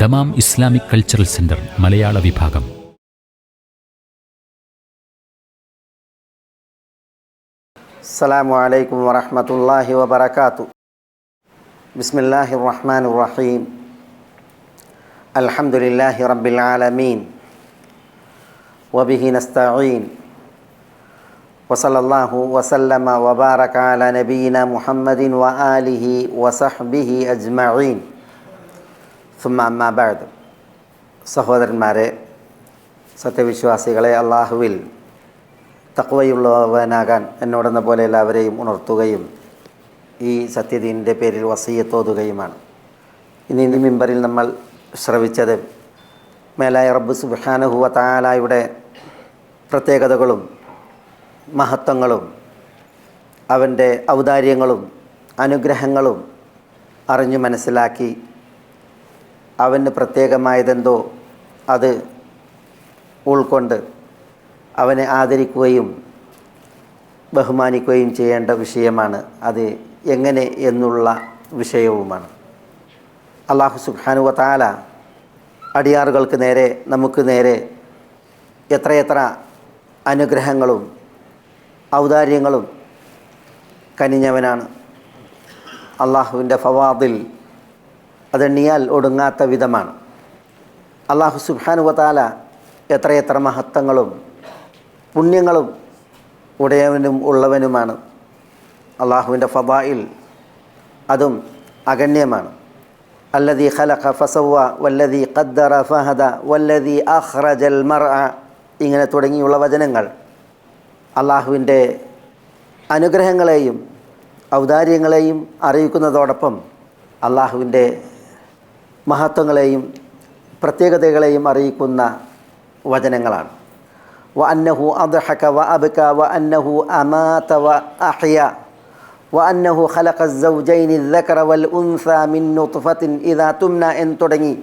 Dammam Islamic cultural centre മലയാള വിഭാഗം السلام عليكم ورحمة الله وبركاته بسم الله الرحمن الرحيم الحمد لله رب العالمين وبه نستعين وصلى الله وسلم وبارك على نبينا محمد وآله وصحبه أجمعين സുമ്മ അമ്മാബാദ് സഹോദരന്മാരെ സത്യവിശ്വാസികളെ അള്ളാഹുവിൽ തക്വയുള്ളവനാകാൻ എന്നോടെന്ന പോലെ എല്ലാവരെയും ഉണർത്തുകയും ഈ സത്യദീനിൻ്റെ പേരിൽ വസയ്യത്തോതുകയുമാണ് ഇനി ഇനി മിമ്പറിൽ നമ്മൾ ശ്രവിച്ചത് മേലായ റബ്ബ് സുബാനഹുവ താലായുടെ പ്രത്യേകതകളും മഹത്വങ്ങളും അവൻ്റെ ഔദാര്യങ്ങളും അനുഗ്രഹങ്ങളും അറിഞ്ഞു മനസ്സിലാക്കി അവന് പ്രത്യേകമായതെന്തോ അത് ഉൾക്കൊണ്ട് അവനെ ആദരിക്കുകയും ബഹുമാനിക്കുകയും ചെയ്യേണ്ട വിഷയമാണ് അത് എങ്ങനെ എന്നുള്ള വിഷയവുമാണ് അള്ളാഹു സുഖാനുവ താല അടിയാറുകൾക്ക് നേരെ നമുക്ക് നേരെ എത്രയെത്ര അനുഗ്രഹങ്ങളും ഔദാര്യങ്ങളും കനിഞ്ഞവനാണ് അള്ളാഹുവിൻ്റെ ഫവാദിൽ അതെണ്ണിയാൽ ഒടുങ്ങാത്ത വിധമാണ് അള്ളാഹു സുബാനുവതാല എത്രയെത്ര മഹത്വങ്ങളും പുണ്യങ്ങളും ഉടയവനും ഉള്ളവനുമാണ് അള്ളാഹുവിൻ്റെ ഫബായിൽ അതും അഗണ്യമാണ് അല്ലതി ഖലഖ ഫസവ വല്ലതി ഖദ്ദറ ഫഹദ വല്ലതി അഹ്റജൽ മർ ഇങ്ങനെ തുടങ്ങിയുള്ള വചനങ്ങൾ അള്ളാഹുവിൻ്റെ അനുഗ്രഹങ്ങളെയും ഔദാര്യങ്ങളെയും അറിയിക്കുന്നതോടൊപ്പം അള്ളാഹുവിൻ്റെ മഹത്വങ്ങളെയും പ്രത്യേകതകളെയും അറിയിക്കുന്ന വചനങ്ങളാണ് വ അന്നഹു അദ്ഹക വ അബ്ക വ അന്നഹു അമാത വ അഹ്യ വ അന്നഹു ഖലഖ സൗജൈനി ദക്കറ വൽ ഉൻസ മിൻ നുത്ഫത്തിൻ ഇദാ തുംന എൻ തുടങ്ങി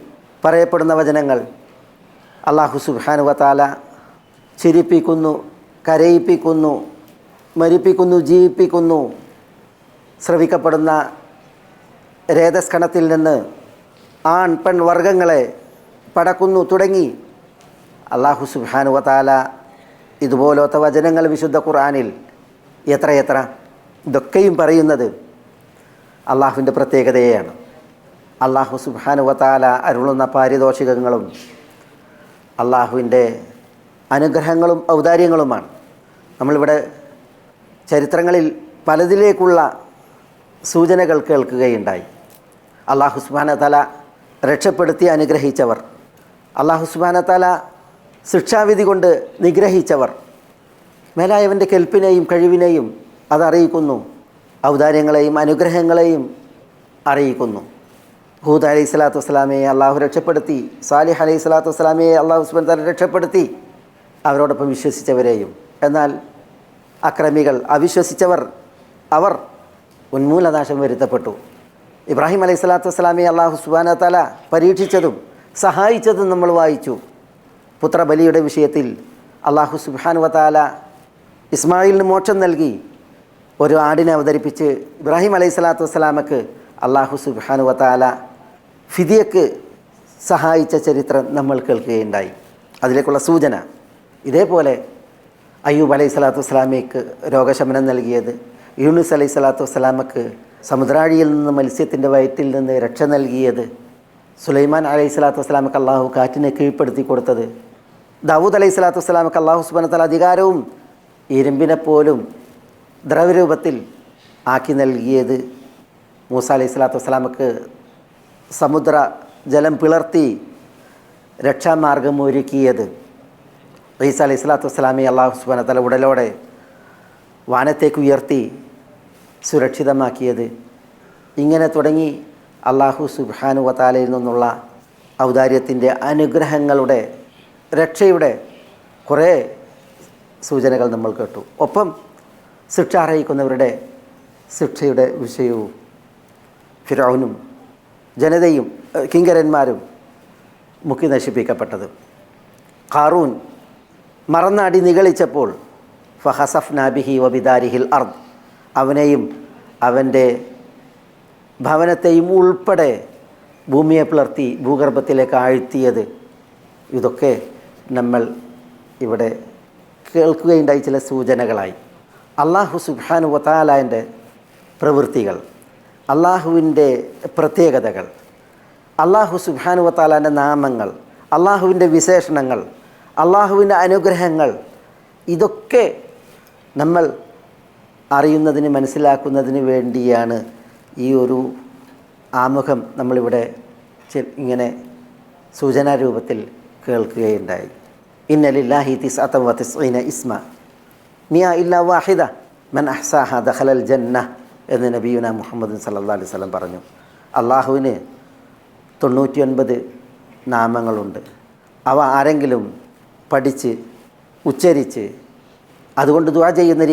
പറയപ്പെടുന്ന വചനങ്ങൾ അള്ളാഹു സുബാനു വത്താല ചിരിപ്പിക്കുന്നു കരയിപ്പിക്കുന്നു മരിപ്പിക്കുന്നു ജീവിപ്പിക്കുന്നു ശ്രവിക്കപ്പെടുന്ന രേതസ്കണത്തിൽ നിന്ന് ആൺ പെൺ വർഗങ്ങളെ പടക്കുന്നു തുടങ്ങി അള്ളാഹു വാല ഇതുപോലത്തെ വചനങ്ങൾ വിശുദ്ധ ഖുർആാനിൽ എത്രയെത്ര ഇതൊക്കെയും പറയുന്നത് അള്ളാഹുവിൻ്റെ പ്രത്യേകതയാണ് അള്ളാഹു വാല അരുളുന്ന പാരിതോഷികങ്ങളും അള്ളാഹുവിൻ്റെ അനുഗ്രഹങ്ങളും ഔദാര്യങ്ങളുമാണ് നമ്മളിവിടെ ചരിത്രങ്ങളിൽ പലതിലേക്കുള്ള സൂചനകൾ കേൾക്കുകയുണ്ടായി അള്ളാഹു സുബാന തല രക്ഷപ്പെടുത്തി അനുഗ്രഹിച്ചവർ അള്ളാഹു സുബാനത്താല ശിക്ഷാവിധി കൊണ്ട് നിഗ്രഹിച്ചവർ മേലായവൻ്റെ കെൽപ്പിനെയും കഴിവിനെയും അതറിയിക്കുന്നു ഔദാര്യങ്ങളെയും അനുഗ്രഹങ്ങളെയും അറിയിക്കുന്നു ഹൂദ് അലൈഹി സ്വലാത്തു വസ്സലാമയെ അള്ളാഹു രക്ഷപ്പെടുത്തി സാലിഹ് അലൈഹി സ്വലാത്തു വസ്സലാമയെ അള്ളാഹു സുബാൻ താല രക്ഷപ്പെടുത്തി അവരോടൊപ്പം വിശ്വസിച്ചവരെയും എന്നാൽ അക്രമികൾ അവിശ്വസിച്ചവർ അവർ ഉന്മൂലനാശം വരുത്തപ്പെട്ടു ഇബ്രാഹിം അലൈഹി സ്വലാത്തു വസ്സലാമി അള്ളാഹു സുബാന തല പരീക്ഷിച്ചതും സഹായിച്ചതും നമ്മൾ വായിച്ചു പുത്രബലിയുടെ വിഷയത്തിൽ അള്ളാഹു സുബാൻ വതാല ഇസ്മായിലിന് മോക്ഷം നൽകി ഒരു ആടിനെ അവതരിപ്പിച്ച് ഇബ്രാഹിം അലൈഹി സ്വലാത്തു വസ്സലാമക്ക് അള്ളാഹു സുബാൻ വതാല ഫിദിയക്ക് സഹായിച്ച ചരിത്രം നമ്മൾ കേൾക്കുകയുണ്ടായി അതിലേക്കുള്ള സൂചന ഇതേപോലെ അയ്യൂബ് അലൈഹി സ്വലാത്തു വസ്സലാമയ്ക്ക് രോഗശമനം നൽകിയത് യൂണിസ് അലൈഹി സ്വലാത്തു വസ്സലാമക്ക് സമുദ്രാഴിയിൽ നിന്ന് മത്സ്യത്തിൻ്റെ വയറ്റിൽ നിന്ന് രക്ഷ നൽകിയത് സുലൈമാൻ അലൈഹി സ്വലാത്തു വസ്സലാമക്ക് അള്ളാഹു കാറ്റിനെ കീഴ്പ്പെടുത്തി കൊടുത്തത് ദാവൂദ് അലൈഹി സ്വലാത്തു വസ്സലാമക്ക് അള്ളാഹു സുബനത്തല അധികാരവും ഇരുമ്പിനെ പോലും ദ്രവരൂപത്തിൽ ആക്കി നൽകിയത് മൂസ അലൈഹി സ്വലാത്തു വസ്സലാമക്ക് സമുദ്ര ജലം പിളർത്തി രക്ഷാമാർഗം ഒരുക്കിയത് ഈസ അലൈഹി സ്വലാത്തു വസ്സലാമി അള്ളാഹു സുബനത്തല ഉടലോടെ വാനത്തേക്ക് ഉയർത്തി സുരക്ഷിതമാക്കിയത് ഇങ്ങനെ തുടങ്ങി അള്ളാഹു സുബാനു വത്താലയിൽ നിന്നുള്ള ഔദാര്യത്തിൻ്റെ അനുഗ്രഹങ്ങളുടെ രക്ഷയുടെ കുറേ സൂചനകൾ നമ്മൾ കേട്ടു ഒപ്പം ശിക്ഷ അറിയിക്കുന്നവരുടെ ശിക്ഷയുടെ വിഷയവും ഫിറോനും ജനതയും കിങ്കരന്മാരും മുക്കി നശിപ്പിക്കപ്പെട്ടത് ഖാറൂൻ മറന്നാടി നിഗളിച്ചപ്പോൾ ഫഹസഫ് നാബിഹി വബിദാരിഹിൽ അർദ് അവനെയും അവൻ്റെ ഭവനത്തെയും ഉൾപ്പെടെ ഭൂമിയെ പിളർത്തി ഭൂഗർഭത്തിലേക്ക് ആഴ്ത്തിയത് ഇതൊക്കെ നമ്മൾ ഇവിടെ കേൾക്കുകയുണ്ടായി ചില സൂചനകളായി അള്ളാഹു സുബാനു വത്താലാൻ്റെ പ്രവൃത്തികൾ അള്ളാഹുവിൻ്റെ പ്രത്യേകതകൾ അള്ളാഹു സുബാനു വത്താലാൻ്റെ നാമങ്ങൾ അള്ളാഹുവിൻ്റെ വിശേഷണങ്ങൾ അള്ളാഹുവിൻ്റെ അനുഗ്രഹങ്ങൾ ഇതൊക്കെ നമ്മൾ അറിയുന്നതിന് മനസ്സിലാക്കുന്നതിന് വേണ്ടിയാണ് ഈ ഒരു ആമുഖം നമ്മളിവിടെ ഇങ്ങനെ സൂചനാ രൂപത്തിൽ കേൾക്കുകയുണ്ടായി ഇന്നലില്ലാഹി തിസ്അത്തം വതിസ്ഇന ഇസ്മ നിയ ഇല്ലാ വാഹിദ മൻ അഹ്സാഹ ദഹലൽ ജന്ന എന്ന് നബീന മുഹമ്മദ് സല്ലാ അലൈഹി സ്വലം പറഞ്ഞു അള്ളാഹുവിന് തൊണ്ണൂറ്റിയൊൻപത് നാമങ്ങളുണ്ട് അവ ആരെങ്കിലും പഠിച്ച് ഉച്ചരിച്ച് അതുകൊണ്ട് ദുവാ ചെയ്യുന്ന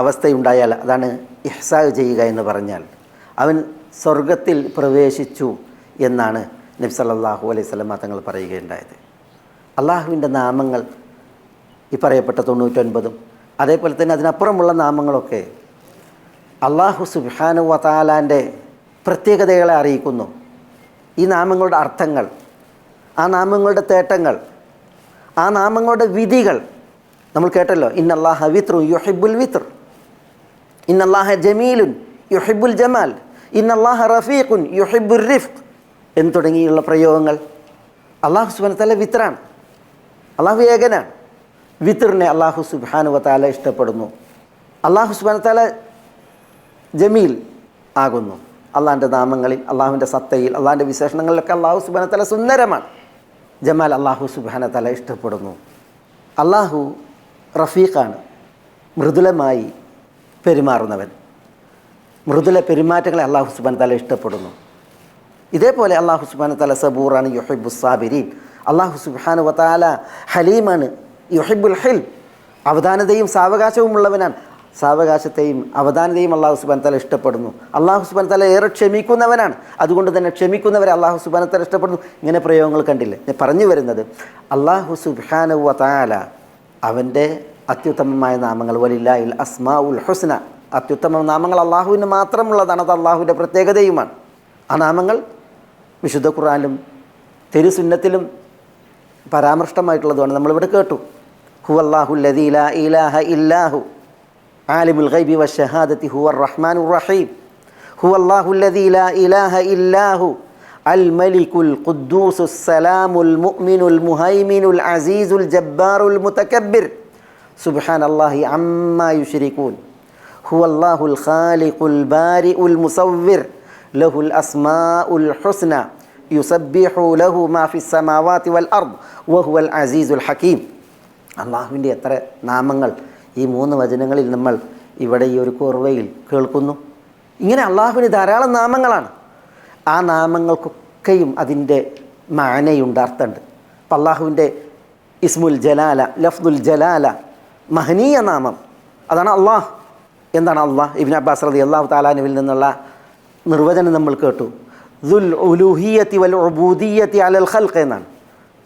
അവസ്ഥയുണ്ടായാൽ അതാണ് ഇഹ്സാ ചെയ്യുക എന്ന് പറഞ്ഞാൽ അവൻ സ്വർഗത്തിൽ പ്രവേശിച്ചു എന്നാണ് നബി സല്ലാഹു അലൈഹി സ്വലമ തങ്ങൾ പറയുകയുണ്ടായത് അള്ളാഹുവിൻ്റെ നാമങ്ങൾ ഈ പറയപ്പെട്ട തൊണ്ണൂറ്റൊൻപതും അതേപോലെ തന്നെ അതിനപ്പുറമുള്ള നാമങ്ങളൊക്കെ അള്ളാഹു സുബാനു വതാലാൻ്റെ പ്രത്യേകതകളെ അറിയിക്കുന്നു ഈ നാമങ്ങളുടെ അർത്ഥങ്ങൾ ആ നാമങ്ങളുടെ തേട്ടങ്ങൾ ആ നാമങ്ങളുടെ വിധികൾ നമ്മൾ കേട്ടല്ലോ ഇന്നല്ലാഹ വിത്രു യുഹിബുൽ വിത്രു ഇന്നല്ലാഹ ജമീലുൻ യുഹിബുൽ ജമാൽ ഇന്നല്ലാഹ റഫീഖുൻ യുഹിബുൽ റിഫ്ഖ് എന്ന് തുടങ്ങിയുള്ള പ്രയോഗങ്ങൾ അള്ളാഹു സുബാനത്താല വിത്രാണ് അള്ളാഹു ഏകനാണ് വിത്രനെ അള്ളാഹു സുബാനുവത്താല ഇഷ്ടപ്പെടുന്നു അള്ളാഹു സുബാനത്താല ജമീൽ ആകുന്നു അള്ളാഹിൻ്റെ നാമങ്ങളിൽ അള്ളാഹുവിൻ്റെ സത്തയിൽ അള്ളാഹിൻ്റെ വിശേഷണങ്ങളിലൊക്കെ അള്ളാഹു സുബാനത്തല സുന്ദരമാണ് ജമാൽ അള്ളാഹു സുബാനത്തല ഇഷ്ടപ്പെടുന്നു അള്ളാഹു റഫീഖാണ് മൃദുലമായി പെരുമാറുന്നവൻ മൃദുല പെരുമാറ്റങ്ങളെ അള്ളാഹു സുബാൻ തല ഇഷ്ടപ്പെടുന്നു ഇതേപോലെ അള്ളാഹു സുബാൻ തല സബൂറാണ് യുഹിബു സാബിരീൻ അള്ളാഹു സുബാൻ വത്താല ഹലീമാണ് യുഹൈബുൽ ഹിൽ അവധാനതയും സാവകാശവും ഉള്ളവനാണ് സാവകാശത്തെയും അവധാനതയും അള്ളാഹു സുബാൻ തല ഇഷ്ടപ്പെടുന്നു അള്ളാഹു സുബാൻ തല ഏറെ ക്ഷമിക്കുന്നവനാണ് അതുകൊണ്ട് തന്നെ ക്ഷമിക്കുന്നവരെ അള്ളാഹു സുബാൻ തല ഇഷ്ടപ്പെടുന്നു ഇങ്ങനെ പ്രയോഗങ്ങൾ കണ്ടില്ലേ ഞാൻ പറഞ്ഞു വരുന്നത് അള്ളാഹു സുബാനുവ താല അവൻ്റെ അത്യുത്തമമായ നാമങ്ങൾ വലില്ല ഇൽ അസ്മാ ഉൽ ഹുസ്ന അത്യുത്തമ നാമങ്ങൾ അള്ളാഹുവിന് മാത്രമുള്ളതാണ് അത് അള്ളാഹുവിൻ്റെ പ്രത്യേകതയുമാണ് ആ നാമങ്ങൾ വിശുദ്ധ ഖുറാനിലും തെരുസുന്നത്തിലും പരാമർഷ്ടമായിട്ടുള്ളതുമാണ് നമ്മളിവിടെ കേട്ടു ഹു അള്ളാഹു ഇലാഹ ഇല്ലാഹു ആലിമുൽ ഗൈബി വ ഷഹാദത്തി ഹുവർ അർ റഹ്മാൻ റഹീം ഹു അള്ളാഹു ഇലാഹ ഇല്ലാഹു അൽ മലിക്കുൽ ഖുദ്ദൂസുസ് സലാമുൽ മുഅ്മിനുൽ മുഹൈമിനുൽ അസീസുൽ ജബ്ബാറുൽ മുതക്കബ്ബിർ സുബാൻ അള്ളാഹി അമ്മായു ഷരീഖൂൻ ഹു അള്ളാഹുൽ ഖാലിഖുൽ ബാരി ഉൽ മുസവ്വിർ ലഹുൽ അസ്മാ ഉൽ ഹുസ്ന യുസബ്ബിഹു ലഹു മാഫി സമാവാത്തി വൽ അർബ് വഹുവൽ അസീസുൽ ഹക്കീം അള്ളാഹുവിൻ്റെ എത്ര നാമങ്ങൾ ഈ മൂന്ന് വചനങ്ങളിൽ നമ്മൾ ഇവിടെ ഈ ഒരു കുറവയിൽ കേൾക്കുന്നു ഇങ്ങനെ അള്ളാഹുവിന് ധാരാളം നാമങ്ങളാണ് ആ നാമങ്ങൾക്കൊക്കെയും അതിൻ്റെ മാനയുണ്ട് അർത്ഥമുണ്ട് അപ്പം അള്ളാഹുവിൻ്റെ ഇസ്മുൽ ജലാല ലഫ്ദുൽ ജലാല മഹനീയ നാമം അതാണ് അള്ളാഹ് എന്താണ് അള്ളാഹ് ഇബിൻ അബ്ബാസ് റതി അള്ളാഹു താലാനുവിൽ നിന്നുള്ള നിർവചനം നമ്മൾ കേട്ടു ദുൽ ഉലുഹിയത്തി വൽ ഒബൂദിയത്തി അലൽ ഹൽഖ് എന്നാണ്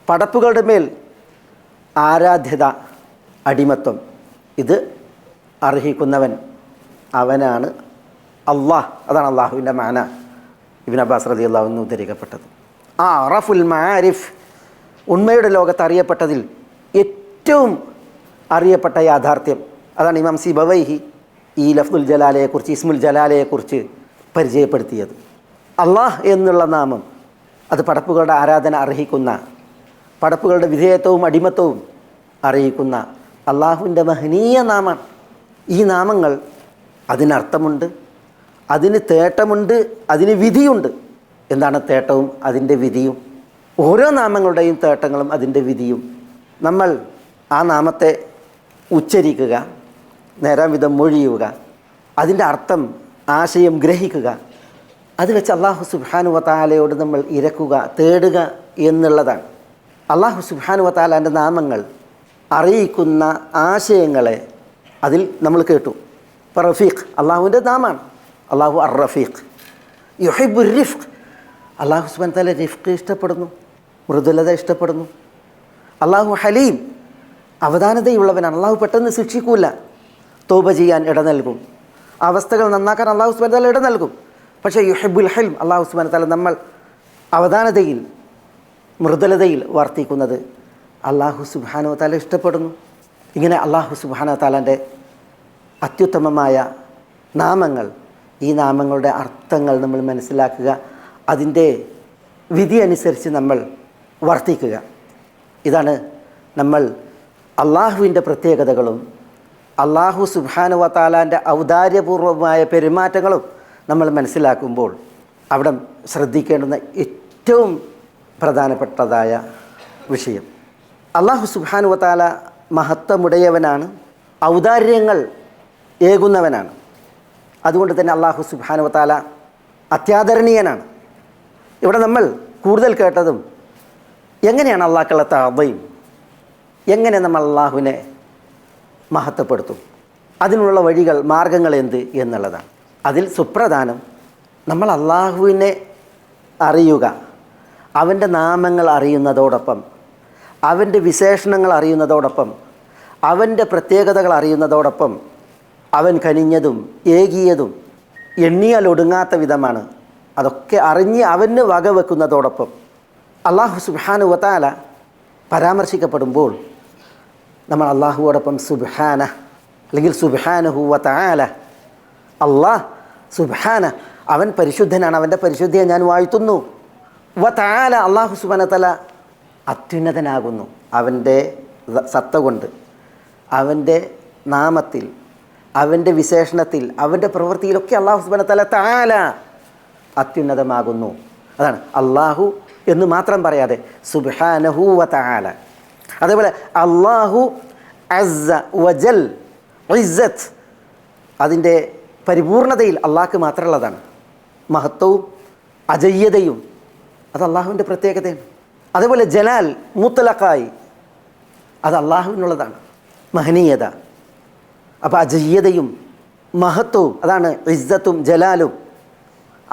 പടപ്പുകളുടെ മേൽ ആരാധ്യത അടിമത്വം ഇത് അർഹിക്കുന്നവൻ അവനാണ് അള്ളാഹ് അതാണ് അള്ളാഹുവിൻ്റെ മാന ഇബിൻ അബ്ബാസ് റതി അള്ളാഹു എന്ന് ഉദ്ധരിക്കപ്പെട്ടത് ആ അറഫുൽ മാരിഫ് ഉണ്മയുടെ ലോകത്ത് അറിയപ്പെട്ടതിൽ ഏറ്റവും അറിയപ്പെട്ട യാഥാർത്ഥ്യം അതാണ് ഇമാം സി ബവൈഹി ഈ ലഫ്ദുൽ ജലാലയെക്കുറിച്ച് ഇസ്മുൽ ജലാലയെക്കുറിച്ച് പരിചയപ്പെടുത്തിയത് അള്ളാഹ് എന്നുള്ള നാമം അത് പടപ്പുകളുടെ ആരാധന അർഹിക്കുന്ന പടപ്പുകളുടെ വിധേയത്വവും അടിമത്വവും അറിയിക്കുന്ന അള്ളാഹുവിൻ്റെ മഹനീയ നാമം ഈ നാമങ്ങൾ അതിനർത്ഥമുണ്ട് അതിന് തേട്ടമുണ്ട് അതിന് വിധിയുണ്ട് എന്താണ് തേട്ടവും അതിൻ്റെ വിധിയും ഓരോ നാമങ്ങളുടെയും തേട്ടങ്ങളും അതിൻ്റെ വിധിയും നമ്മൾ ആ നാമത്തെ ഉച്ചരിക്കുക നേരം വിധം മൊഴിയുക അതിൻ്റെ അർത്ഥം ആശയം ഗ്രഹിക്കുക അത് വെച്ച് അള്ളാഹു സുബാനു വത്താലയോട് നമ്മൾ ഇരക്കുക തേടുക എന്നുള്ളതാണ് അള്ളാഹു സുബാനു വത്താലാൻ്റെ നാമങ്ങൾ അറിയിക്കുന്ന ആശയങ്ങളെ അതിൽ നമ്മൾ കേട്ടു ഇപ്പം റഫീഖ് അള്ളാഹുവിൻ്റെ നാമാണ് അള്ളാഹു അർ റഫീഖ് യുഹിബു റിഫ്ഖ് അള്ളാഹു സുബാൻ താല റിഫ്ഖ് ഇഷ്ടപ്പെടുന്നു മൃദുലത ഇഷ്ടപ്പെടുന്നു അള്ളാഹു ഹലീം അവധാനതയുള്ളവൻ അള്ളാഹു പെട്ടെന്ന് ശിക്ഷിക്കൂല തോപ ചെയ്യാൻ ഇട നൽകും അവസ്ഥകൾ നന്നാക്കാൻ അള്ളാഹു ഉസ്മാൻ തല ഇട നൽകും പക്ഷേ യുഹബുൽ ഹെൽം അള്ളാഹു ഉസ്മാൻ തല നമ്മൾ അവധാനതയിൽ മൃദുലതയിൽ വർത്തിക്കുന്നത് അള്ളാഹു സുബാനോ താല ഇഷ്ടപ്പെടുന്നു ഇങ്ങനെ അള്ളാഹു സുബാനോ താലാൻ്റെ അത്യുത്തമമായ നാമങ്ങൾ ഈ നാമങ്ങളുടെ അർത്ഥങ്ങൾ നമ്മൾ മനസ്സിലാക്കുക അതിൻ്റെ വിധി അനുസരിച്ച് നമ്മൾ വർത്തിക്കുക ഇതാണ് നമ്മൾ അള്ളാഹുവിൻ്റെ പ്രത്യേകതകളും അള്ളാഹു സുബാനു വത്താലാൻ്റെ ഔദാര്യപൂർവമായ പെരുമാറ്റങ്ങളും നമ്മൾ മനസ്സിലാക്കുമ്പോൾ അവിടെ ശ്രദ്ധിക്കേണ്ടുന്ന ഏറ്റവും പ്രധാനപ്പെട്ടതായ വിഷയം അള്ളാഹു സുബാനു വത്താല മഹത്വമുടയവനാണ് ഔദാര്യങ്ങൾ ഏകുന്നവനാണ് അതുകൊണ്ട് തന്നെ അള്ളാഹു സുബാനു വത്താല അത്യാദരണീയനാണ് ഇവിടെ നമ്മൾ കൂടുതൽ കേട്ടതും എങ്ങനെയാണ് അള്ളാഹുക്കളെ താവയും എങ്ങനെ നമ്മൾ അള്ളാഹുവിനെ മഹത്വപ്പെടുത്തും അതിനുള്ള വഴികൾ മാർഗങ്ങൾ എന്ത് എന്നുള്ളതാണ് അതിൽ സുപ്രധാനം നമ്മൾ അള്ളാഹുവിനെ അറിയുക അവൻ്റെ നാമങ്ങൾ അറിയുന്നതോടൊപ്പം അവൻ്റെ വിശേഷണങ്ങൾ അറിയുന്നതോടൊപ്പം അവൻ്റെ പ്രത്യേകതകൾ അറിയുന്നതോടൊപ്പം അവൻ കനിഞ്ഞതും ഏകിയതും എണ്ണിയാൽ ഒടുങ്ങാത്ത വിധമാണ് അതൊക്കെ അറിഞ്ഞ് അവന് വകവെക്കുന്നതോടൊപ്പം അള്ളാഹു സുഹാനുവത്താല പരാമർശിക്കപ്പെടുമ്പോൾ നമ്മൾ അള്ളാഹുവോടൊപ്പം സുബാന അല്ലെങ്കിൽ സുബാനഹുവ താല അള്ളാഹ് സുബാന അവൻ പരിശുദ്ധനാണ് അവൻ്റെ പരിശുദ്ധിയെ ഞാൻ വാഴ്ത്തുന്നു വ താല അള്ളാഹു സുബാന തല അത്യുന്നതനാകുന്നു അവൻ്റെ സത്ത കൊണ്ട് അവൻ്റെ നാമത്തിൽ അവൻ്റെ വിശേഷണത്തിൽ അവൻ്റെ പ്രവൃത്തിയിലൊക്കെ അള്ളാഹു സുബാന തല താല അത്യുന്നതമാകുന്നു അതാണ് അള്ളാഹു എന്ന് മാത്രം പറയാതെ സുബാനഹു വ താല അതേപോലെ അള്ളാഹു അസ വജൽ ഇസ്സത്ത് അതിൻ്റെ പരിപൂർണതയിൽ അള്ളാഹ്ക്ക് മാത്രമുള്ളതാണ് മഹത്വവും അജയ്യതയും അത് അള്ളാഹുവിൻ്റെ പ്രത്യേകതയാണ് അതേപോലെ ജലാൽ മുത്തലക്കായി അത് അള്ളാഹുവിനുള്ളതാണ് മഹനീയത അപ്പോൾ അജയ്യതയും മഹത്വവും അതാണ് ഇസ്സത്തും ജലാലും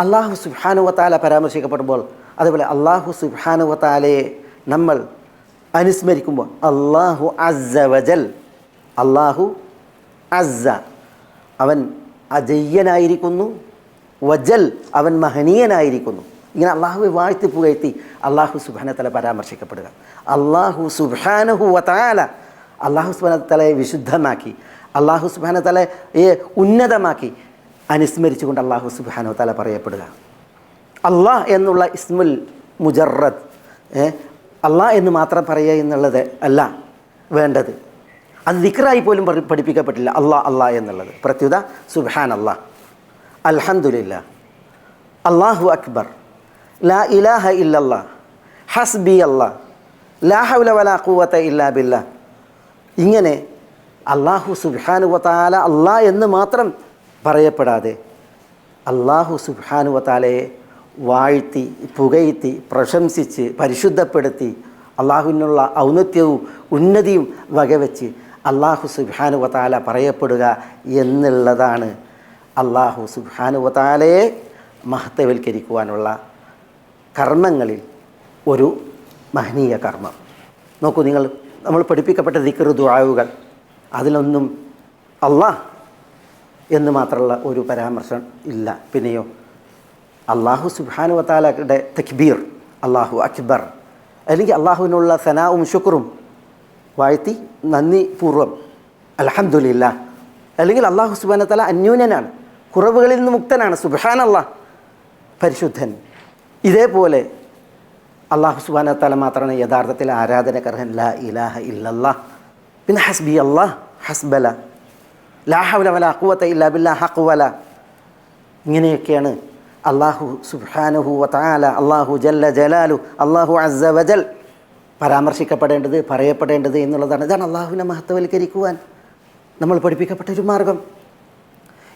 അള്ളാഹു സുഹാനുവത്താല പരാമർശിക്കപ്പെടുമ്പോൾ അതേപോലെ അള്ളാഹു സുഹാനുവത്താലയെ നമ്മൾ അനുസ്മരിക്കുമ്പോൾ അള്ളാഹു അസവജൽ അള്ളാഹു അസ അവൻ അജയ്യനായിരിക്കുന്നു വജൽ അവൻ മഹനീയനായിരിക്കുന്നു ഇങ്ങനെ അള്ളാഹുവെ വാഴ്ത്തി പുകഴ്ത്തി അള്ളാഹു സുബാനത്തല പരാമർശിക്കപ്പെടുക അള്ളാഹു സുബാനഹു വതാല അള്ളാഹു സുബാനത്തലയെ വിശുദ്ധമാക്കി അള്ളാഹു സുബാനത്തലയെ ഉന്നതമാക്കി അനുസ്മരിച്ചുകൊണ്ട് അള്ളാഹു സുബാനോ തല പറയപ്പെടുക അള്ളാഹ് എന്നുള്ള ഇസ്മുൽ മുജറത്ത് അല്ല എന്ന് മാത്രം പറയുക എന്നുള്ളത് അല്ല വേണ്ടത് അത് ദിക്റായി പോലും പഠിപ്പിക്കപ്പെട്ടില്ല അള്ളാ അള്ളാ എന്നുള്ളത് പ്രത്യുത സുബാൻ അള്ളാ അൽഹന്ദില്ല അള്ളാഹു അക്ബർ ലാ ഇലാഹ ഇല്ലല്ലാ ഹസ്ബി അല്ലാ ലാഹുല വലാ ഇല്ലാ ബില്ല ഇങ്ങനെ അള്ളാഹു സുബാനുവത്താല അള്ളാ എന്ന് മാത്രം പറയപ്പെടാതെ അള്ളാഹു സുബാനുവത്താലയെ വാഴ്ത്തി പുകഴ്ത്തി പ്രശംസിച്ച് പരിശുദ്ധപ്പെടുത്തി അള്ളാഹുവിനുള്ള ഔന്നത്യവും ഉന്നതിയും വകവെച്ച് അള്ളാഹു സുബാനുവതാല പറയപ്പെടുക എന്നുള്ളതാണ് അള്ളാഹു സുബാനുവതാലയെ മഹത്വവൽക്കരിക്കുവാനുള്ള കർമ്മങ്ങളിൽ ഒരു മഹനീയ കർമ്മം നോക്കൂ നിങ്ങൾ നമ്മൾ പഠിപ്പിക്കപ്പെട്ട ദിക്കറ് ദുഴാവുകൾ അതിലൊന്നും അള്ളാഹ് എന്ന് മാത്രമുള്ള ഒരു പരാമർശം ഇല്ല പിന്നെയോ അള്ളാഹു സുബാനുവത്താലയുടെ തക്ബീർ അള്ളാഹു അക്ബർ അല്ലെങ്കിൽ അള്ളാഹുവിനുള്ള സനാവും ശുക്റും വാഴ്ത്തി നന്ദി പൂർവ്വം അലഹമുല്ല അല്ലെങ്കിൽ അള്ളാഹു തല അന്യൂനനാണ് കുറവുകളിൽ നിന്ന് മുക്തനാണ് സുബാൻ പരിശുദ്ധൻ ഇതേപോലെ അള്ളാഹു തല മാത്രമാണ് യഥാർത്ഥത്തിൽ ആരാധനകർഹൻ ലാ ഇലാഹ ഇല്ലല്ലാ പിന്നെ ഹസ്ബി അള്ളാഹ് ഹസ്ബല ലാഹവല വല അക്കുവത്ത ഇല്ലാ ബില്ലാ ഹക്കുവല ഇങ്ങനെയൊക്കെയാണ് അള്ളാഹു സുബ്ഹാനഹു വാല അള്ളാഹു ജല്ല ജലാലു അള്ളാഹു അസവജൽ വജൽ പരാമർശിക്കപ്പെടേണ്ടത് പറയപ്പെടേണ്ടത് എന്നുള്ളതാണ് ഇതാണ് അള്ളാഹുവിനെ മഹത്വവൽക്കരിക്കുവാൻ നമ്മൾ പഠിപ്പിക്കപ്പെട്ട ഒരു മാർഗം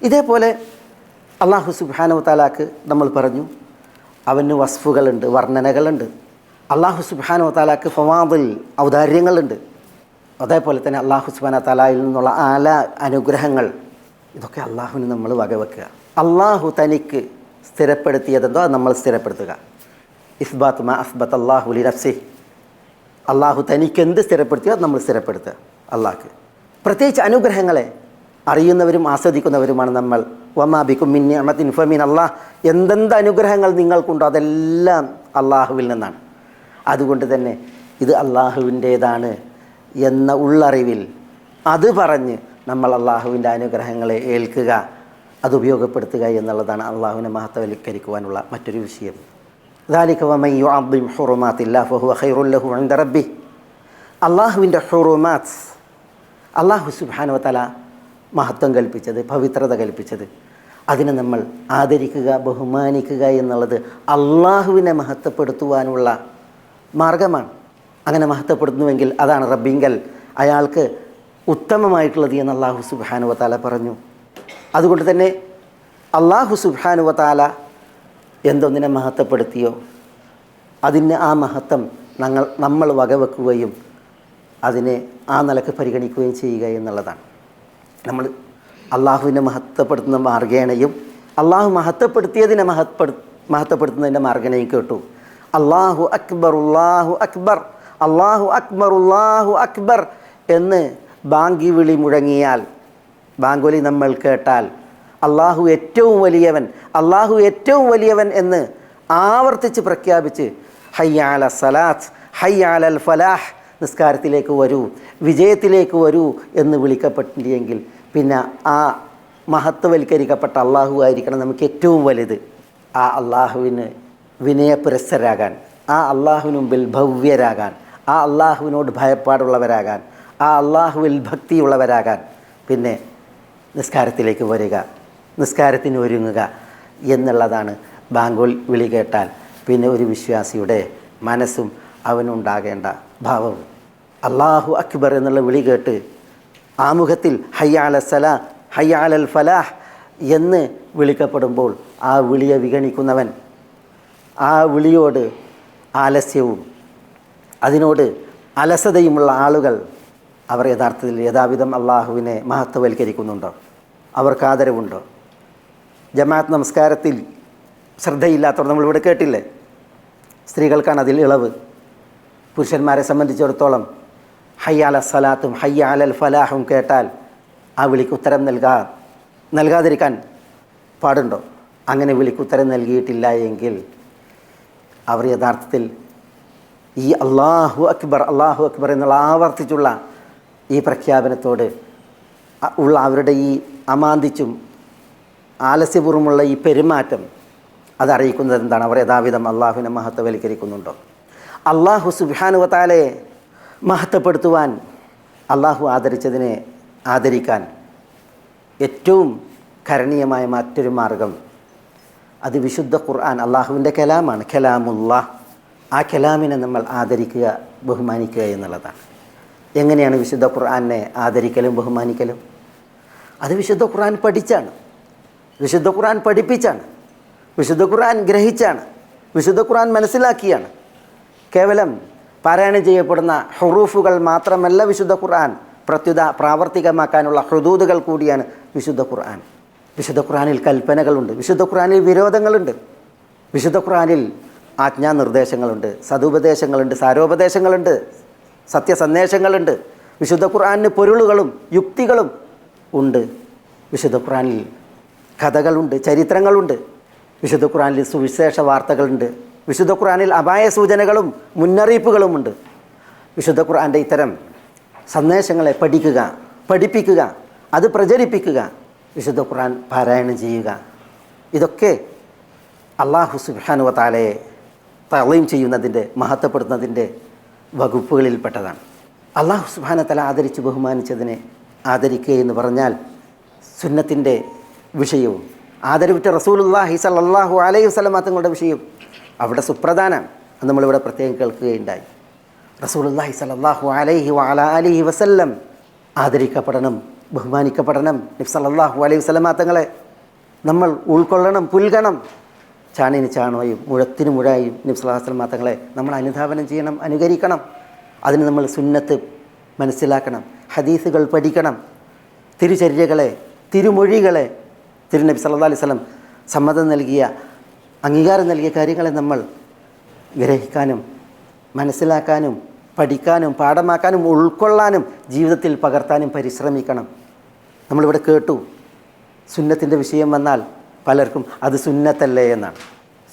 ഇതേപോലെ അള്ളാഹു സുബാനു താലാക്ക് നമ്മൾ പറഞ്ഞു അവന് വസ്ഫുകളുണ്ട് വർണ്ണനകളുണ്ട് അള്ളാഹു സുബാനു താലാക്ക് ഫവാദിൽ ഔദാര്യങ്ങളുണ്ട് അതേപോലെ തന്നെ അള്ളാഹു സുബാന താലായിൽ നിന്നുള്ള ആല അനുഗ്രഹങ്ങൾ ഇതൊക്കെ അള്ളാഹുവിന് നമ്മൾ വകവെക്കുക അള്ളാഹു തനിക്ക് സ്ഥിരപ്പെടുത്തിയതെന്തോ അത് നമ്മൾ സ്ഥിരപ്പെടുത്തുക ഇസ്ബാത്ത് മാ അസ്ബത്ത് അള്ളാഹുലി നഫ്സി അള്ളാഹു തനിക്ക് എന്ത് സ്ഥിരപ്പെടുത്തിയോ അത് നമ്മൾ സ്ഥിരപ്പെടുത്തുക അള്ളാഹ്ക്ക് പ്രത്യേകിച്ച് അനുഗ്രഹങ്ങളെ അറിയുന്നവരും ആസ്വദിക്കുന്നവരുമാണ് നമ്മൾ വമാബിക്കും മിന്നി അമത്തിൻ ഫമീൻ അള്ളാഹ് എന്തെന്ത് അനുഗ്രഹങ്ങൾ നിങ്ങൾക്കുണ്ടോ അതെല്ലാം അള്ളാഹുവിൽ നിന്നാണ് അതുകൊണ്ട് തന്നെ ഇത് അള്ളാഹുവിൻ്റേതാണ് എന്ന ഉള്ളറിവിൽ അത് പറഞ്ഞ് നമ്മൾ അള്ളാഹുവിൻ്റെ അനുഗ്രഹങ്ങളെ ഏൽക്കുക അത് ഉപയോഗപ്പെടുത്തുക എന്നുള്ളതാണ് അള്ളാഹുവിനെ മഹത്വവൽക്കരിക്കുവാനുള്ള മറ്റൊരു വിഷയം അള്ളാഹുവിൻ്റെ ഹുറുമാത്ത് അള്ളാഹു സുബാനുവല മഹത്വം കൽപ്പിച്ചത് പവിത്രത കൽപ്പിച്ചത് അതിനെ നമ്മൾ ആദരിക്കുക ബഹുമാനിക്കുക എന്നുള്ളത് അള്ളാഹുവിനെ മഹത്വപ്പെടുത്തുവാനുള്ള മാർഗമാണ് അങ്ങനെ മഹത്വപ്പെടുത്തുന്നുവെങ്കിൽ അതാണ് റബ്ബിങ്കൽ അയാൾക്ക് ഉത്തമമായിട്ടുള്ളത് എന്ന് അള്ളാഹു സുബാനുവല പറഞ്ഞു അതുകൊണ്ട് തന്നെ അള്ളാഹു സുബ്ഹാനുവ എന്തൊന്നിനെ മഹത്വപ്പെടുത്തിയോ അതിന് ആ മഹത്വം ഞങ്ങൾ നമ്മൾ വകവെക്കുകയും അതിനെ ആ നിലക്ക് പരിഗണിക്കുകയും ചെയ്യുക എന്നുള്ളതാണ് നമ്മൾ അള്ളാഹുവിനെ മഹത്വപ്പെടുത്തുന്ന മാർഗേണയും അള്ളാഹു മഹത്വപ്പെടുത്തിയതിനെ മഹത്വപ്പെടു മഹത്വപ്പെടുത്തുന്നതിൻ്റെ മാർഗനയും കേട്ടു അള്ളാഹു അക്ബർ ഉള്ളാഹു അക്ബർ അള്ളാഹു അക്ബർ ഉള്ളാഹു അക്ബർ എന്ന് ബാങ്കി വിളി മുഴങ്ങിയാൽ ബാങ്കുലി നമ്മൾ കേട്ടാൽ അള്ളാഹു ഏറ്റവും വലിയവൻ അള്ളാഹു ഏറ്റവും വലിയവൻ എന്ന് ആവർത്തിച്ച് പ്രഖ്യാപിച്ച് ഹയ്യാല സലാത്ത് ഹയ്യാലൽ ഫലാഹ് നിസ്കാരത്തിലേക്ക് വരൂ വിജയത്തിലേക്ക് വരൂ എന്ന് വിളിക്കപ്പെട്ടില്ലെങ്കിൽ പിന്നെ ആ മഹത്വവൽക്കരിക്കപ്പെട്ട അള്ളാഹു ആയിരിക്കണം നമുക്ക് ഏറ്റവും വലുത് ആ അള്ളാഹുവിന് വിനയപുരസ്സരാകാൻ ആ അള്ളാഹുവിന് മുമ്പിൽ ഭവ്യരാകാൻ ആ അള്ളാഹുവിനോട് ഭയപ്പാടുള്ളവരാകാൻ ആ അള്ളാഹുവിൽ ഭക്തിയുള്ളവരാകാൻ പിന്നെ നിസ്കാരത്തിലേക്ക് വരിക നിസ്കാരത്തിന് ഒരുങ്ങുക എന്നുള്ളതാണ് ബാങ്കോൽ വിളി കേട്ടാൽ പിന്നെ ഒരു വിശ്വാസിയുടെ മനസ്സും അവനുണ്ടാകേണ്ട ഭാവവും അള്ളാഹു അക്ബർ എന്നുള്ള വിളി കേട്ട് ആമുഖത്തിൽ ഹയ്യാല സലാ ഹയ്യാലൽ ഫലാഹ് എന്ന് വിളിക്കപ്പെടുമ്പോൾ ആ വിളിയെ വിഗണിക്കുന്നവൻ ആ വിളിയോട് ആലസ്യവും അതിനോട് അലസതയുമുള്ള ആളുകൾ അവർ യഥാർത്ഥത്തിൽ യഥാവിധം അള്ളാഹുവിനെ മഹത്വവൽക്കരിക്കുന്നുണ്ടോ അവർക്ക് ആദരവുണ്ടോ ജമാഅത്ത് നമസ്കാരത്തിൽ ശ്രദ്ധയില്ലാത്തവർ നമ്മളിവിടെ കേട്ടില്ലേ സ്ത്രീകൾക്കാണ് അതിൽ ഇളവ് പുരുഷന്മാരെ സംബന്ധിച്ചിടത്തോളം ഹയ്യാല സലാത്തും ഹയ്യാലൽ ഫലാഹും കേട്ടാൽ ആ വിളിക്ക് ഉത്തരം നൽകാ നൽകാതിരിക്കാൻ പാടുണ്ടോ അങ്ങനെ വിളിക്ക് ഉത്തരം നൽകിയിട്ടില്ല എങ്കിൽ അവർ യഥാർത്ഥത്തിൽ ഈ അള്ളാഹു അക്ബർ അള്ളാഹു അക്ബർ എന്നുള്ള ആവർത്തിച്ചുള്ള ഈ പ്രഖ്യാപനത്തോട് ഉള്ള അവരുടെ ഈ അമാന്തിച്ചും ആലസ്യപൂർവ്വമുള്ള ഈ പെരുമാറ്റം അതറിയിക്കുന്നത് എന്താണ് അവർ യഥാവിധം അള്ളാഹുവിനെ മഹത്വവൽക്കരിക്കുന്നുണ്ടോ അള്ളാഹു സുബാനുവത്താലെ മഹത്വപ്പെടുത്തുവാൻ അള്ളാഹു ആദരിച്ചതിനെ ആദരിക്കാൻ ഏറ്റവും കരണീയമായ മറ്റൊരു മാർഗം അത് വിശുദ്ധ ഖുർആൻ അള്ളാഹുവിൻ്റെ കലാമാണ് കലാമുള്ള ആ കലാമിനെ നമ്മൾ ആദരിക്കുക ബഹുമാനിക്കുക എന്നുള്ളതാണ് എങ്ങനെയാണ് വിശുദ്ധ ഖുർആാനെ ആദരിക്കലും ബഹുമാനിക്കലും അത് വിശുദ്ധ ഖുർആൻ പഠിച്ചാണ് വിശുദ്ധ ഖുർആൻ പഠിപ്പിച്ചാണ് വിശുദ്ധ ഖുർആൻ ഗ്രഹിച്ചാണ് വിശുദ്ധ ഖുർആൻ മനസ്സിലാക്കിയാണ് കേവലം പാരായണം ചെയ്യപ്പെടുന്ന ഹുറൂഫുകൾ മാത്രമല്ല വിശുദ്ധ ഖുർആൻ പ്രത്യുത പ്രാവർത്തികമാക്കാനുള്ള ഹുദൂദുകൾ കൂടിയാണ് വിശുദ്ധ ഖുർആൻ വിശുദ്ധ ഖുർആനിൽ കൽപ്പനകളുണ്ട് വിശുദ്ധ ഖുർആനിൽ വിരോധങ്ങളുണ്ട് വിശുദ്ധ ഖുർആനിൽ ആജ്ഞാനിർദ്ദേശങ്ങളുണ്ട് സതുപദേശങ്ങളുണ്ട് സാരോപദേശങ്ങളുണ്ട് സത്യസന്ദേശങ്ങളുണ്ട് വിശുദ്ധ ഖുർആാനിന് പൊരുളുകളും യുക്തികളും ഉണ്ട് വിശുദ്ധ ഖുറാനിൽ കഥകളുണ്ട് ചരിത്രങ്ങളുണ്ട് വിശുദ്ധ ഖുറാനിൽ സുവിശേഷ വാർത്തകളുണ്ട് വിശുദ്ധ ഖുറാനിൽ അപായ സൂചനകളും മുന്നറിയിപ്പുകളുമുണ്ട് വിശുദ്ധ ഖുറാൻ്റെ ഇത്തരം സന്ദേശങ്ങളെ പഠിക്കുക പഠിപ്പിക്കുക അത് പ്രചരിപ്പിക്കുക വിശുദ്ധ ഖുർആൻ പാരായണം ചെയ്യുക ഇതൊക്കെ അള്ളാഹു സുബാനു താലയെ തളയും ചെയ്യുന്നതിൻ്റെ മഹത്വപ്പെടുത്തുന്നതിൻ്റെ വകുപ്പുകളിൽപ്പെട്ടതാണ് അള്ളാഹു സുബാന തല ആദരിച്ച് ബഹുമാനിച്ചതിനെ ആദരിക്കുക എന്ന് പറഞ്ഞാൽ സുന്നത്തിൻ്റെ വിഷയവും ആദരവിറ്റ റസൂലുല്ലാഹി സല്ലാഹു അലൈഹി വസ്ലമ തങ്ങളുടെ വിഷയം അവിടെ സുപ്രധാനം നമ്മളിവിടെ പ്രത്യേകം കേൾക്കുകയുണ്ടായി റസൂലുല്ലാഹി സല്ലാഹു അലൈഹി വല അലിഹി വസല്ലം ആദരിക്കപ്പെടണം ബഹുമാനിക്കപ്പെടണം നബി സല്ലാഹു അലൈഹി വസ്ലമ തങ്ങളെ നമ്മൾ ഉൾക്കൊള്ളണം പുൽകണം ചാണിന് ചാണോയും മുഴത്തിന് മുഴായും നബി സല്ലാഹു വസ്ലമ തങ്ങളെ നമ്മൾ അനുധാപനം ചെയ്യണം അനുകരിക്കണം അതിന് നമ്മൾ സുന്നത്ത് മനസ്സിലാക്കണം ഹദീസുകൾ പഠിക്കണം തിരുചര്യകളെ തിരുമൊഴികളെ തിരുനബി സല്ലാ അലൈഹി സ്വലം സമ്മതം നൽകിയ അംഗീകാരം നൽകിയ കാര്യങ്ങളെ നമ്മൾ ഗ്രഹിക്കാനും മനസ്സിലാക്കാനും പഠിക്കാനും പാഠമാക്കാനും ഉൾക്കൊള്ളാനും ജീവിതത്തിൽ പകർത്താനും പരിശ്രമിക്കണം നമ്മളിവിടെ കേട്ടു സുന്നത്തിൻ്റെ വിഷയം വന്നാൽ പലർക്കും അത് സുന്നത്തല്ലേ എന്നാണ്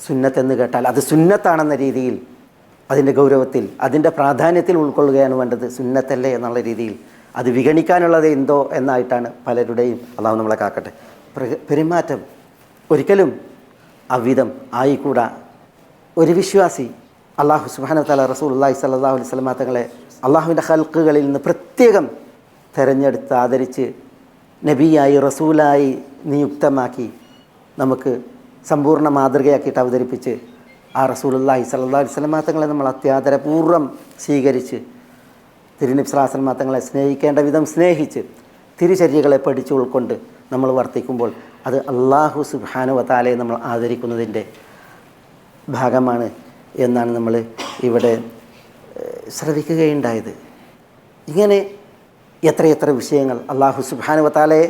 സുന്നത്തെന്ന് കേട്ടാൽ അത് സുന്നത്താണെന്ന രീതിയിൽ അതിൻ്റെ ഗൗരവത്തിൽ അതിൻ്റെ പ്രാധാന്യത്തിൽ ഉൾക്കൊള്ളുകയാണ് വേണ്ടത് സുന്നത്തല്ലേ എന്നുള്ള രീതിയിൽ അത് വിഗണിക്കാനുള്ളത് എന്തോ എന്നായിട്ടാണ് പലരുടെയും അള്ളാഹു നമ്മളെ കാക്കട്ടെ പെരുമാറ്റം ഒരിക്കലും അവിധം ആയിക്കൂടാ ഒരു വിശ്വാസി അള്ളാഹു സുബാന തല റസൂൽ അള്ളാഹി സല്ലാഹു അലൈഹി സ്വലമാ തങ്ങളെ അള്ളാഹുവിൻ്റെ ഹൽക്കുകളിൽ നിന്ന് പ്രത്യേകം തിരഞ്ഞെടുത്ത് ആദരിച്ച് നബിയായി റസൂലായി നിയുക്തമാക്കി നമുക്ക് സമ്പൂർണ്ണ മാതൃകയാക്കിയിട്ട് അവതരിപ്പിച്ച് ആ റസൂൽ അള്ളാഹി സല്ലാ അലൈഹി സ്വലമാ തങ്ങളെ നമ്മൾ അത്യാദരപൂർവ്വം സ്വീകരിച്ച് തിരുനിപ്സാസന മതങ്ങളെ സ്നേഹിക്കേണ്ട വിധം സ്നേഹിച്ച് തിരുചര്യകളെ പഠിച്ചു ഉൾക്കൊണ്ട് നമ്മൾ വർത്തിക്കുമ്പോൾ അത് അള്ളാഹു സുബാനുവത്താലയെ നമ്മൾ ആദരിക്കുന്നതിൻ്റെ ഭാഗമാണ് എന്നാണ് നമ്മൾ ഇവിടെ ശ്രദ്ധിക്കുകയുണ്ടായത് ഇങ്ങനെ എത്രയെത്ര വിഷയങ്ങൾ അള്ളാഹു സുബാനുവത്താലയെ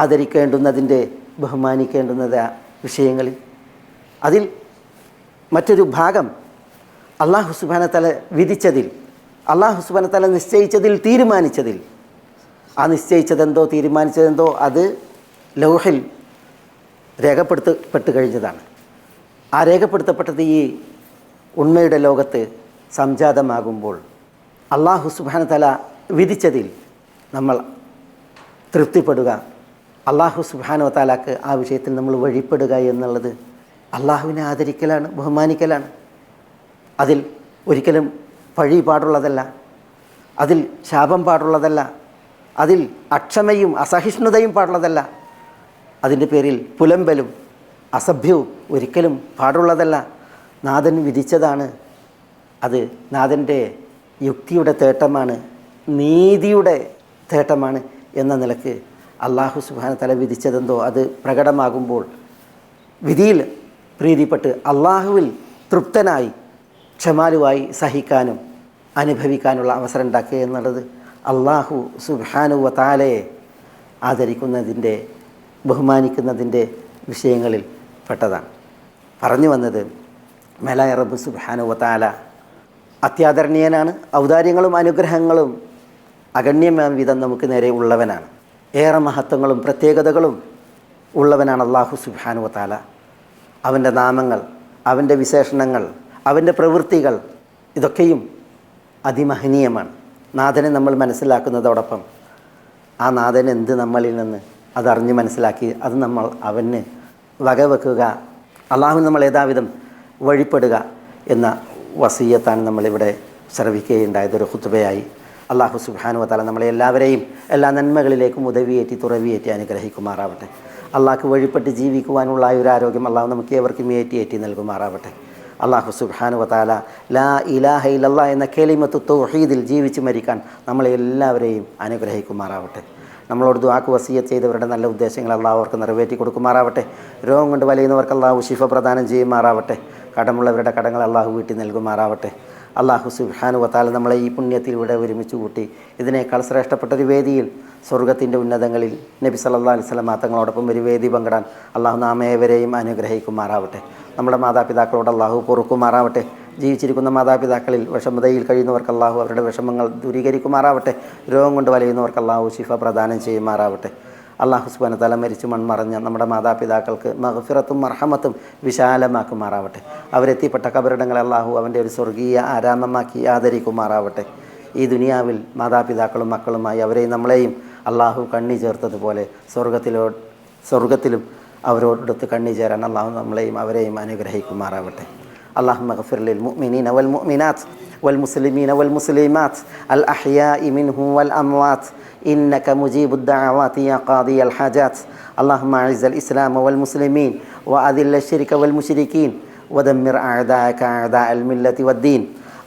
ആദരിക്കേണ്ടുന്നതിൻ്റെ ബഹുമാനിക്കേണ്ടുന്നത് വിഷയങ്ങളിൽ അതിൽ മറ്റൊരു ഭാഗം അള്ളാഹു സുബാനത്തല വിധിച്ചതിൽ അള്ളാഹു തല നിശ്ചയിച്ചതിൽ തീരുമാനിച്ചതിൽ ആ നിശ്ചയിച്ചതെന്തോ തീരുമാനിച്ചതെന്തോ അത് ലൗഹിൽ രേഖപ്പെടുത്തപ്പെട്ട് കഴിഞ്ഞതാണ് ആ രേഖപ്പെടുത്തപ്പെട്ടത് ഈ ഉണ്മയുടെ ലോകത്ത് സംജാതമാകുമ്പോൾ അള്ളാഹു തല വിധിച്ചതിൽ നമ്മൾ തൃപ്തിപ്പെടുക അള്ളാഹു സുബാന തലാക്ക് ആ വിഷയത്തിൽ നമ്മൾ വഴിപ്പെടുക എന്നുള്ളത് അള്ളാഹുവിനെ ആദരിക്കലാണ് ബഹുമാനിക്കലാണ് അതിൽ ഒരിക്കലും പഴി പാടുള്ളതല്ല അതിൽ ശാപം പാടുള്ളതല്ല അതിൽ അക്ഷമയും അസഹിഷ്ണുതയും പാടുള്ളതല്ല അതിൻ്റെ പേരിൽ പുലമ്പലും അസഭ്യവും ഒരിക്കലും പാടുള്ളതല്ല നാഥൻ വിധിച്ചതാണ് അത് നാഥൻ്റെ യുക്തിയുടെ തേട്ടമാണ് നീതിയുടെ തേട്ടമാണ് എന്ന നിലക്ക് അള്ളാഹു സുബാന തല വിധിച്ചതെന്തോ അത് പ്രകടമാകുമ്പോൾ വിധിയിൽ പ്രീതിപ്പെട്ട് അള്ളാഹുവിൽ തൃപ്തനായി ക്ഷമാലുവായി സഹിക്കാനും അനുഭവിക്കാനുള്ള അവസരം ഉണ്ടാക്കുക എന്നുള്ളത് അള്ളാഹു സുബാനുവ താലയെ ആദരിക്കുന്നതിൻ്റെ ബഹുമാനിക്കുന്നതിൻ്റെ വിഷയങ്ങളിൽ പെട്ടതാണ് പറഞ്ഞു വന്നത് മെലായ റബ്ബ് സുബാനുവ താല അത്യാദരണീയനാണ് ഔദാര്യങ്ങളും അനുഗ്രഹങ്ങളും അഗണ്യമാം വിധം നമുക്ക് നേരെ ഉള്ളവനാണ് ഏറെ മഹത്വങ്ങളും പ്രത്യേകതകളും ഉള്ളവനാണ് അള്ളാഹു സുബാനുവ താല അവൻ്റെ നാമങ്ങൾ അവൻ്റെ വിശേഷണങ്ങൾ അവൻ്റെ പ്രവൃത്തികൾ ഇതൊക്കെയും അതിമഹനീയമാണ് നാഥനെ നമ്മൾ മനസ്സിലാക്കുന്നതോടൊപ്പം ആ നാഥൻ എന്ത് നമ്മളിൽ നിന്ന് അതറിഞ്ഞ് മനസ്സിലാക്കി അത് നമ്മൾ അവന് വകവെക്കുക അള്ളാഹു നമ്മൾ ഏതാവിധം വഴിപ്പെടുക എന്ന വസീയത്താണ് നമ്മളിവിടെ ശ്രവിക്കുകയുണ്ടായത് ഒരു ഹുത്തുബയായി അള്ളാഹു സുബാനു തല നമ്മളെ എല്ലാവരെയും എല്ലാ നന്മകളിലേക്കും ഉദവിയേറ്റി തുറവിയേറ്റി അനുഗ്രഹിക്കുമാറാവട്ടെ അള്ളാഹ്ക്ക് വഴിപ്പെട്ട് ജീവിക്കുവാനുള്ള ഒരു ആരോഗ്യം അള്ളാഹു നമുക്ക് ഏവർക്കും ഏറ്റിയേറ്റി നൽകുമാറാവട്ടെ അള്ളാഹു സുബാനുവതാല ലാ ഇലാഹ ഇലല്ലാ എന്ന കേലിമത്ത് തൗഹീദിൽ ജീവിച്ച് മരിക്കാൻ നമ്മളെ എല്ലാവരെയും അനുഗ്രഹിക്കുമാറാവട്ടെ നമ്മളോട് ദുവാക്ക് വസീയ ചെയ്തവരുടെ നല്ല ഉദ്ദേശങ്ങൾ അള്ളാഹു അവർക്ക് നിറവേറ്റി കൊടുക്കുമാറാവട്ടെ രോഗം കൊണ്ട് വലയുന്നവർക്ക് അള്ളാഹു ശിഫ പ്രദാനം ചെയ്യുമാറാവട്ടെ കടമുള്ളവരുടെ കടങ്ങൾ അള്ളാഹു വീട്ടിൽ നൽകുമാറാവട്ടെ അള്ളാഹു സുബാനുവത്താല നമ്മളെ ഈ ഇവിടെ ഒരുമിച്ച് കൂട്ടി ഇതിനേക്കാൾ ഒരു വേദിയിൽ സ്വർഗത്തിൻ്റെ ഉന്നതങ്ങളിൽ നബി സല്ലാ അലിസ്ലാം തങ്ങളോടൊപ്പം ഒരു വേദി പങ്കിടാൻ അള്ളാഹു നാമേവരെയും അനുഗ്രഹിക്കുമാറാവട്ടെ നമ്മുടെ മാതാപിതാക്കളോട് അള്ളാഹു പൊറുക്കുമാറാവട്ടെ ജീവിച്ചിരിക്കുന്ന മാതാപിതാക്കളിൽ വിഷമതയിൽ കഴിയുന്നവർക്ക് അള്ളാഹു അവരുടെ വിഷമങ്ങൾ ദൂരീകരിക്കുമാറാവട്ടെ രോഗം കൊണ്ട് വലയുന്നവർക്ക് അള്ളാഹു ശിഫ പ്രദാനം ചെയ്യുമാറാവട്ടെ അള്ളാഹു തല മരിച്ചു മൺമറഞ്ഞ നമ്മുടെ മാതാപിതാക്കൾക്ക് മഹഫിറത്തും മർഹമത്തും വിശാലമാക്കുമാറാവട്ടെ അവരെത്തിപ്പെട്ട കബറിടങ്ങളെ അള്ളാഹു അവൻ്റെ ഒരു സ്വർഗീയ ആരാമമാക്കി ആദരിക്കുമാറാവട്ടെ ഈ ദുനിയാവിൽ മാതാപിതാക്കളും മക്കളുമായി അവരെയും നമ്മളെയും അള്ളാഹു കണ്ണി ചേർത്തതുപോലെ സ്വർഗത്തിലോ സ്വർഗത്തിലും അവരോടൊത്ത് കണ്ണി ചേരാൻ അള്ളാഹു നമ്മളെയും അവരെയും അനുഗ്രഹിക്കുമാറാവട്ടെ اللهم اغفر للمؤمنين والمؤمنات والمسلمين والمسلمات الأحياء منهم والأموات إنك مجيب الدعوات يا قاضي الحاجات اللهم أعز الإسلام والمسلمين وأذل الشرك والمشركين ودمر أعداءك أعداء الملة والدين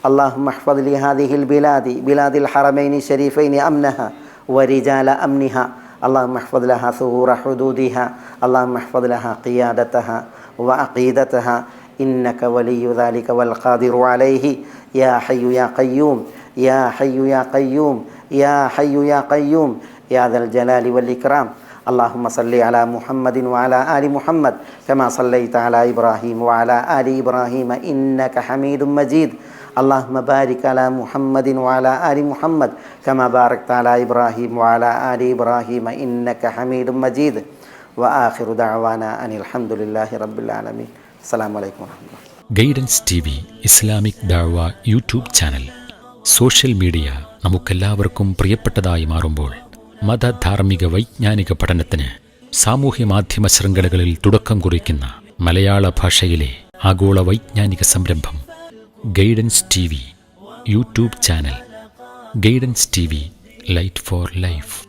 اللهم احفظ لهذه البلاد بلاد الحرمين الشريفين أمنها ورجال أمنها اللهم احفظ لها ثغور حدودها اللهم احفظ لها قيادتها وعقيدتها إنك ولي ذلك والقادر عليه يا حي يا قيوم يا حي يا قيوم يا حي يا قيوم يا ذا الجلال والإكرام اللهم صل على محمد وعلى آل محمد كما صليت على إبراهيم وعلى آل إبراهيم إنك حميد مجيد അള്ളാഹ് മബാരിക് അല മുഹമ്മദിൻ വാല അലി മുഹമ്മദ് കമ ബാറക് താല ഇബ്രാഹിം വാല അലി ഇബ്രാഹിം ഇന്നക്ക ഹമീദും മജീദ് വ ആഖിറു അനിൽ ഹംദുലില്ലാഹി റബ്ബിൽ ആലമീൻ അസ്സലാമു അലൈക്കും ഗൈഡൻസ് ടി വി ഇസ്ലാമിക് ദാഴ്വ യൂട്യൂബ് ചാനൽ സോഷ്യൽ മീഡിയ നമുക്കെല്ലാവർക്കും പ്രിയപ്പെട്ടതായി മാറുമ്പോൾ മതധാർമ്മിക വൈജ്ഞാനിക പഠനത്തിന് സാമൂഹ്യ മാധ്യമ ശൃംഖലകളിൽ തുടക്കം കുറിക്കുന്ന മലയാള ഭാഷയിലെ ആഗോള വൈജ്ഞാനിക സംരംഭം Guidance TV YouTube channel. Guidance TV, Light for Life.